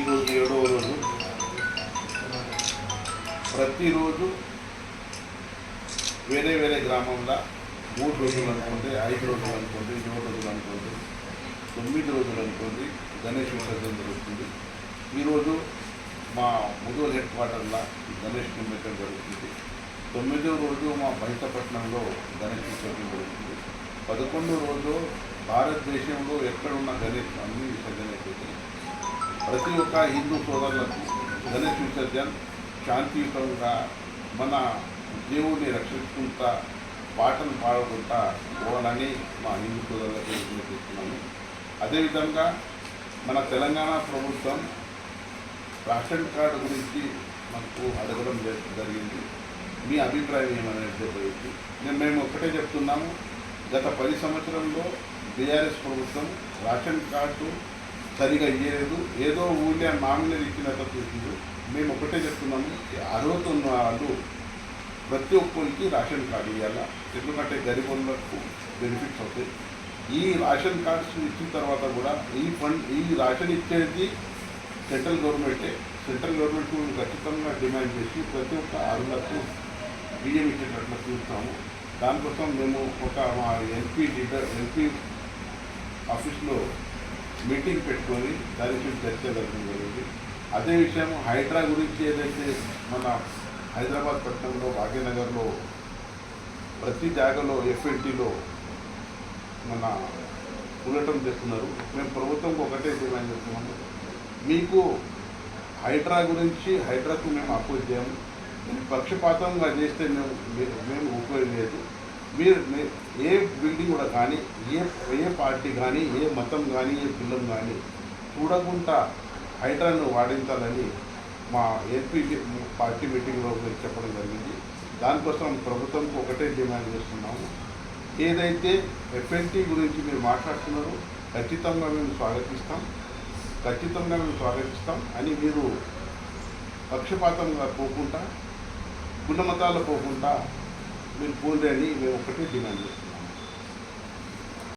ఈరోజు ఏడవ రోజు. ప్రతిరోజు వేరే వేరే గ్రామంలో మూడు రోజులు అనుకోండి ఐదు రోజులు అనుకోండి ఏడు రోజులు అనుకోండి తొమ్మిది రోజులు అనుకోండి గణేష్ విసర్జన జరుగుతుంది. ఈరోజు మా ముదూరు హెడ్ క్వార్టర్లో గణేష్ నిమజ్జనం జరుగుతుంది. తొమ్మిదో రోజు మా బయటపట్నంలో గణేష్ విసర్జన జరుగుతుంది. పదకొండో రోజు భారతదేశంలో ఎక్కడున్న గణేష్ అన్ని విసర్జన అయిపోతుంది ప్రతి ఒక్క హిందూ సోదరులకు గణేష్ విసర్జన్ శాంతియుతంగా మన దేవుని రక్షించుకుంటా పాటలు పాడుకుంటా పోవాలని మా హిందూ సోదరులకు విజ్ఞప్తిస్తున్నాము. అదేవిధంగా మన తెలంగాణ ప్రభుత్వం రేషన్ కార్డు గురించి మనకు అడగడం జరిగింది. మీ అభిప్రాయం ఏమనేది చెప్పేసి నేను మేము ఒకటే చెప్తున్నాము. గత పది సంవత్సరంలో బీఆర్ఎస్ ప్రభుత్వం రేషన్ కార్డు సరిగా ఇయ్యలేదు. ఏదో ఊళ్ళే నామినల్ ఇచ్చినట్టు చూసింది మేము ఒకటే చెప్తున్నాము అరవై తొమ్మిది వాళ్ళు ప్రతి ఒక్కరికి రేషన్ కార్డు ఇవ్వాలా ఎందుకంటే గరిబులకు బెనిఫిట్స్ అవుతాయి. ఈ రేషన్ కార్డ్స్ ఇచ్చిన తర్వాత కూడా ఈ ఫండ్ ఈ రేషన్ ఇచ్చేది సెంట్రల్ గవర్నమెంటే. సెంట్రల్ గవర్నమెంట్ మేము ఖచ్చితంగా డిమాండ్ చేసి ప్రతి ఒక్క అరులకు బియ్యం ఇచ్చేటట్లు చూస్తాము దానికోసం మేము ఒక మా ఎంపీ లీడర్ ఎంపీ ఆఫీస్లో మీటింగ్ పెట్టుకొని దాని గురించి చర్చ జరగడం జరిగింది. అదే విషయం హైడ్రా గురించి ఏదైతే మన హైదరాబాద్ పట్టణంలో భాగ్యనగర్లో ప్రతి జాగాలో ఎఫ్ఎన్టీలో మన ఉండటం చేస్తున్నారు. మేము ప్రభుత్వంకి ఒకటే డిమాండ్ చేస్తున్నాము. మీకు హైడ్రా గురించి హైడ్రాకు మేము అపోజ్ చేయము. పక్షపాతంగా చేస్తే మేము మేము ఉపయోగలేదు మీరు ఏ బిల్డింగ్ కూడా కానీ ఏ ఏ పార్టీ కానీ ఏ మతం కానీ ఏ కులం కానీ చూడకుండా హైడ్రాను వాడించాలని మా ఏపీ పార్టీ మీటింగ్లో మీరు చెప్పడం జరిగింది. దానికోసం ప్రభుత్వంకి ఒకటే డిమాండ్ చేస్తున్నాము. ఏదైతే ఎఫ్ఎన్టీ గురించి మీరు మాట్లాడుతున్నారో ఖచ్చితంగా మేము స్వాగతిస్తాం. ఖచ్చితంగా మేము స్వాగతిస్తాం అని మీరు పక్షపాతంగా పోకుండా కుల పోకుండా మీరు పూలు అని మేము ఒకటే డిమాండ్ చేస్తున్నాం.